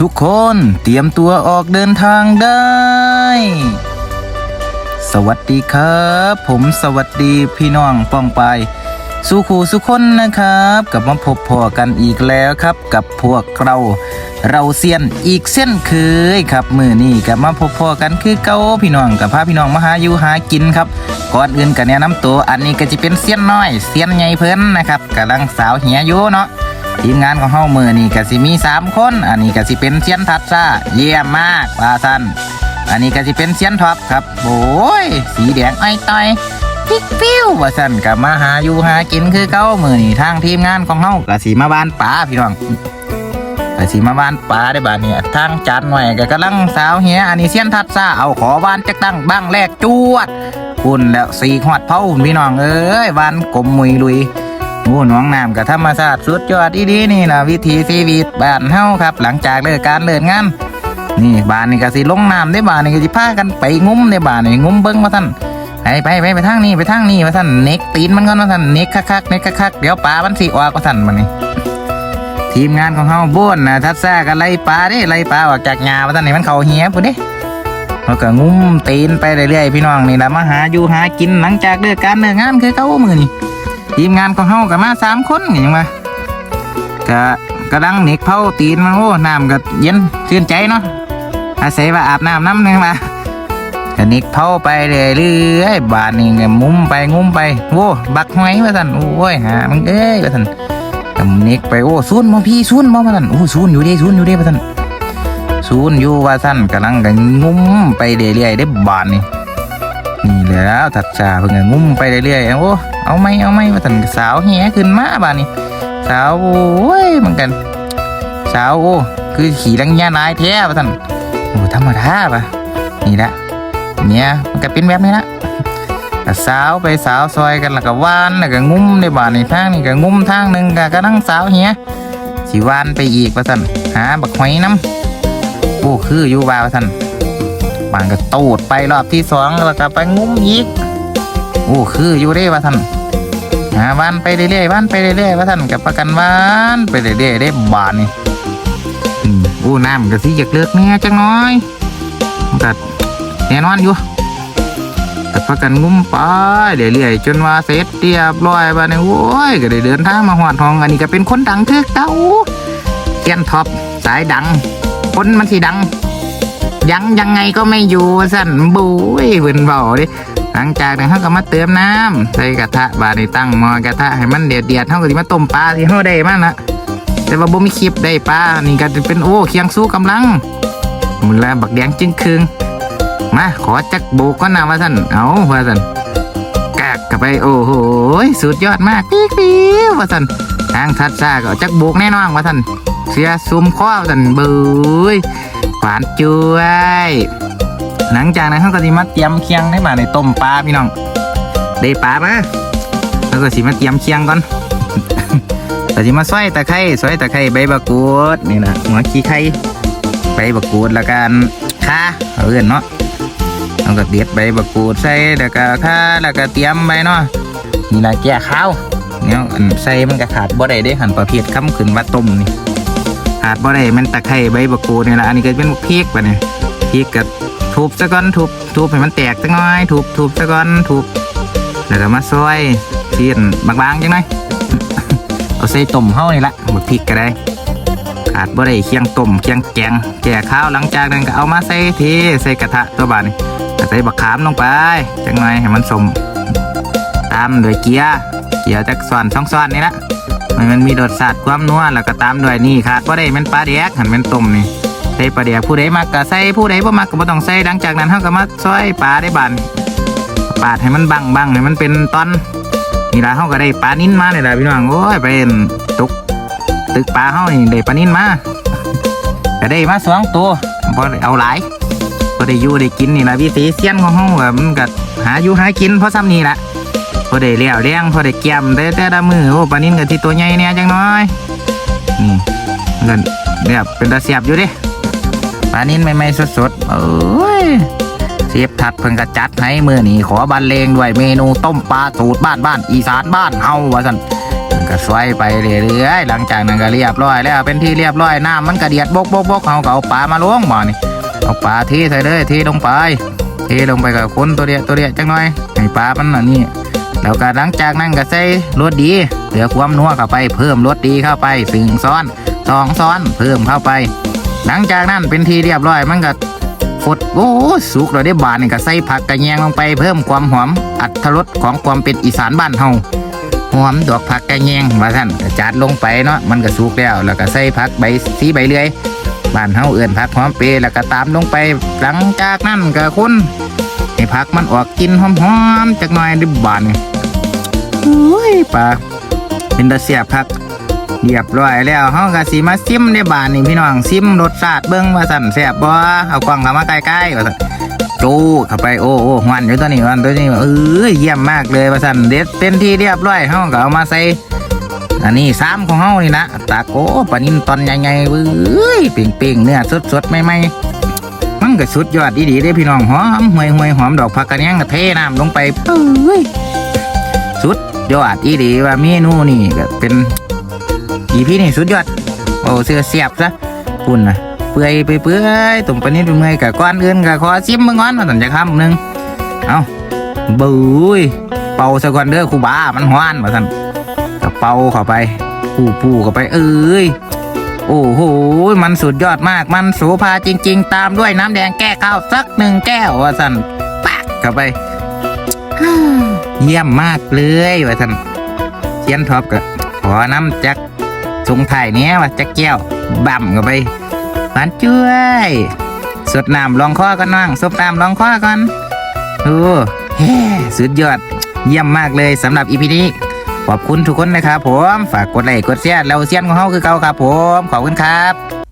ทุกคนเตรียมตัวออกเดินทางได้ สวัสดีครับ ผมสวัสดีพี่น้องป้องไป สุขูสุคนนะครับ กลับมาพบพอกันอีกแล้วครับ กับพวกเราเราเซียนอีกเส้นเคยครับมือนี้กลับมาพบพอกันคือเก้าพี่น้องกับพาพี่น้องมาหาอยู่หากินครับก่อนอื่นกันแนะนำตัวอันนี้ก็จะเป็นเซียนน้อยเซียนใหญ่เพิ่นนะครับกำลังสาวเหียอยู่เนาะ ทีมงานของเฮามือนี่ก็สิมี 3 คน อันนี้ก็สิเป็นเซียนทัดซ่าเยี่ยมมากว่าสั้นอันนี้ก็สิเป็นเซียนท็อปครับโอ้ยสีแดงอ้อยต้อยพิกปิ้วว่าสั้นกับมาหาอยู่หากินคือเก้ามือนี่ทางทีมงานของเฮาก็สิมาบ้านป่าพี่น้องก็สิมาบ้านป่าได้บ้านเนี่ยทางจัดหน่อยก็กำลังสาวเฮียอันนี้เซียนทัดซ่าเอาขอบ้านจักตั้งบ้างแรกจวดคุณแล้วสีหอดเผาพี่น้องเอ้ยบ้านกลมมุยลุย โอ้หน้องน้ำกับธรรมชาติสุดยอดอีดีนี่นะวิถีชีวิตบ้านเฮาครับ หลังจากเลิกการเลิกงานนี่บ้านนี่ก็สิลงน้ำได้บ้านนี่ก็สิพากันไปงุ้มในบ้านนี่งุ้มเบิ้งมาท่านไปไปไปไปทางนี้ไปทางนี้มาท่านเน็กตีนมันก่อนมาท่านเน็กคักๆเน็กคักๆเดี๋ยวปลามันสิออกมาท่านมันนี่ทีมงานของเฮาบ้วนนะทัดซ่ากันไล่ปลาเด้ไล่ปลาออกจากหญ้ามาท่านนี่มันเข้าเหี้ยพุ่นเด้แล้วก็งุ้มตีนไปเรื่อยๆพี่น้องนี่แหละมาหาอยู่หากินหลังจากเลิกการเลิกงานคือเก้ามือนี่ ทีมงานของเฮาก็มาสามคนไงยังมาก็กระดังเน็กเผาตีนมันโอ้น้ำก็เย็นชื่นใจเนาะอาศัยว่าอาบน้ำน้ำนึงมาก็เน็กเผาไปเรื่อยๆบานนี่ก็มุมไปงุ้มไปโอ้บักหอยว่าสันโอ้ยหามึงเอ้ยว่าสันก็เน็กไปโอ้ซูนมาพี่ซูนมาว่าสันโอ้ซูนอยู่ด้ซูนอยู่ด้ว่าสันซูนอยู่ว่าสันกำลังก็งุ้มไปเรื่อยๆได้บานนี่นี่แล้วถัดจาเพิ่งก็งุ้มไปเรื่อยๆโอ้ เอาไหมเอาไหมมาถึงสาวเฮียขึ้นมาบ้านนี้สาวโอ้ยเหมือนกัน สาวโอ้คือขี่ลังยานายแท้ป่ะท่านโอ้ธรรมดาป่ะนี่ละเนี่ยมันก็เป็นแบบนี้ละสาวไปสาวซอยกันแล้วก็วานแล้วก็งุ้มในบ้านในทางนี่ก็งุ้มทางหนึ่งก็กระนั่งสาวเฮียสิวานไปอีกป่ะท่านหาบักหอยน้ำโอ้คืออยู่ว่าป่ะท่านบานก็ตูดไปรอบที่สองแล้วก็ไปงุ้มอีกโอ้คืออยู่เด้ว่าท่าน หาบ้านไปเรื่อยๆบ้านไปเรื่อยๆว่าท่านกับประกันบ้านไปเรื่อยๆได้บานนี่อืมโอ้น้ำก็สิอยากเลือกแน่จังน้อยมันก็แน่นอนอยู่แต่ประกันงุ้มไปเรื่อยๆจนว่าเสร็จเรียบร้อยบ้านนี้โอ้ยก็ได้เดินทางมาหอดห้องอันนี้ก็เป็นคนดังเทือกเต้าเทียนท็อปสายดังคนมันสิดัง ยังยังไงก็ไม่อยู่สั่นบุ้ยเพิ่นเบาดิ หลังจากนั้นเขาก็มาเติมน้ำใส่กระทะบาดนี้ตั้งหม้อกระทะให้มันเดือดเดือดเขาก็สิมาต้มปลาที่เขาได้มานะแต่ว่าบ่มีคลิปได้ปลานี่ก็จะเป็นโอ้เคียงสู้กำลังมันละบักแดงจึงคืงมาขอจักโบกก็นาว่าสันเอาว่าสั่นกากกับไปโอ้โหสุดยอดมากปิ๊กปิ๊วว่าสั่นทางทัดซาก็จักโบกแน่นอนว่าสันเสียซุ่มข้อว่าสั่นเบุ้ยหวานจุ้ย หลังจากนั้นเขาก็สิมาเตรียมเคียงให้มาในต้มปลาพี่น้องได้ปลามาแล้วก็สิมาเตรียมเคียงก่อนก็สิมาซอยตะไคร้ซอยตะไคร้ใบบักกูดนี่นะหัวขี้ไข่ใบบักกูดแล้วกันข่าเอาเอื่นเนาะแล้วก็เด็ดใบบักกูดใส่แล้วก็ข่าแล้วก็เตรียมใบเนาะนี่ละแก่ข้าวเนี่ยใส่มันก็ขาดบ่ได้ได้หันประเภทคำขึ้นว่าต้มนี่ขาดบ่ได้มันตะไคร้ใบบักกูดนี่แหละอันนี้ก็เป็นพริกปะเนี่ยพริกกับ ทุบซะก่อนทุบทุบให้มันแตกสักหน่อย ทุบทุบซะก่อนทุบแล้วก็มาซอยเสียนบางๆจังหน่อยเอาใส่ต้มเฮานี่ละบักพริกก็ได้ขาดบ่ได้เคียงต้มเคียงแกงแก่ข้าวหลังจากนั้นก็เอามาใส่เทใส่กระทะตัวบานนี่ใส่บักขามลงไปจังหน่อยให้มันสมตามด้วยเกียร์เกียร์จักซ้อนสองซ้อนนี่ละมันมีรสชาติความนัวแล้วก็ตามด้วยนี่ขาดบ่ได้มันปลาแดกหันแมันต้มนี่ ใส่ปลาแดกผู้ใดมักก็ใส่ผู้ใดบ่มักก็บ่ต้องใส่หลังจากนั้นเฮาก็มาซอยปลาได้บานปาดให้มันบังบังให้มันเป็นตอนนี่ล่ะเฮาก็ได้ปลานิ้นมานี่ล่ะพี่น้องโอ้ยไปเห็นตุกตึกปลาเฮานี่ได้ปลานิ้นมาก็ได้มาสองตัวบ่ได้เอาหลายบ่ได้อยู่ได้กินนี่ล่ะวิถีเซียนของเฮาก็มันก็หาอยู่หากินเพราะซ้ำนี่ล่ะพอได้เลี้ยวเลี้ยงพอได้เกี่ยมได้แต่ละมือโอ้ปลานินกับที่ตัวใหญ่เนี่ยจังน้อยนี่มันก็แบบเป็นตาเสียบอยู่ดิ ปลานินใหม่ๆสดๆเอ้ยเสียบถัดเพิ่งกระจัดให้มือนี่ขอบันเลงด้วยเมนูต้มปลาสูตรบ้านบ้านๆอีสานบ้านเฮาว่าสันก็ซอยไปเรื่อยๆหลังจากนั้นก็เรียบร้อยแล้วเป็นที่เรียบร้อยน้ำมันก็เดือดบกบกบกเขาก็เอาปลามาล้วงบ่อนี่เอาปลาเทใส่เลยเทลงไปเทลงไปกับคนตัวเดียตัวเดียจังหน่อยให้ปลามันน่ะนี่แล้วก็หลังจากนั้นก็ใส่รสดีเหลือความนัวเข้าไปเพิ่มรสดีเข้าไปถึงซ้อนสองซ้อนเพิ่มเข้าไป หลังจากนั้นเป็นทีเรียบร้อยมันก็ฟดโอ้สุกเราได้บานนี่ก็ใส่ผักกระแยงลงไปเพิ่มความหอมอัตรสของความเป็นอีสานบ้านเฮาหอมดอกผักกระแยงว่าท่านจัดลงไปเนาะมันก็สุกแล้ว แล้วก็ใส่ผักใบสีใบเลื่อยบ้านเฮาเอื่นผักหอมเปรแล้วก็ตามลงไป หลังจากนั้นก็คุณให้ผักมันออกกินหอมๆจักหน่อยดิบานนี่โอ้ยปลาเป็นตาเสียบผัก เรียบร้อยแล้วเฮาก็สิมาซิมในบ้านนี่พี่น้องซิมรสชาติเบิ่งว่าสั่นแซ่บบ่เอากล้องเข้ามาใกล้ๆว่าสั่นจูเข้าไปโอ้โอ้หวานอยู่ตัวนี้หวานตัวนี้เอ้ยเยี่ยมมากเลยว่าสั่นเด็ดเป็นที่เรียบร้อยเฮาก็เอามาใส่อันนี้ซ้ำของเฮานี่นะตาโกปานินตอนใหญ่ๆเว้ยเป่งๆเนื้อสดๆใหม่ๆมันก็สุดยอดดีๆเด้พี่น้องหอมห่วยๆหอมดอกผักกระเนียงก็เทน้ำลงไปเอ้ยสุดยอดอีดีว่าเมนูนี่ก็เป็น อีพี่นี่สุดยอด โอ้เสื้อเสียบซะปุ่นนะเปื่อยไปเปื่อยตุ่มปนนี้เป็นเมื่อยกับก้อนอื่นกับขอซิมมึงก้อนมาสันจะคำหนึ่งเอาบุยเป่าสะก่อนเด้อครูบา มันห้อนมาสันกับเป่าเข้าไปปูปูเข้าไป เอ้ยโอ้โห มันสุดยอดมาก มันโสภาจริง ๆ ตามด้วยน้ำแดงแก้ข้าวสักหนึ่งแก้วว่าสันปักเข้าไป เยี่ยมมากเลยว่าสันเชียนท็อปก็ขอน้ำจัก สงถ่ายเนี้ยว่าจะแก้วบั่มกันไปหวานจ้วยสดน้ำลองข้อกันน้องสดน้ำลองข้อก่อนโอ้เฮ้สุดยอดเยี่ยมมากเลยสำหรับอีพีนี้ขอบคุณทุกคนนะครับผม ฝากกดไลค์กดแชร์เราเซียนของเฮาคือเก่าครับผม ขอบคุณครับ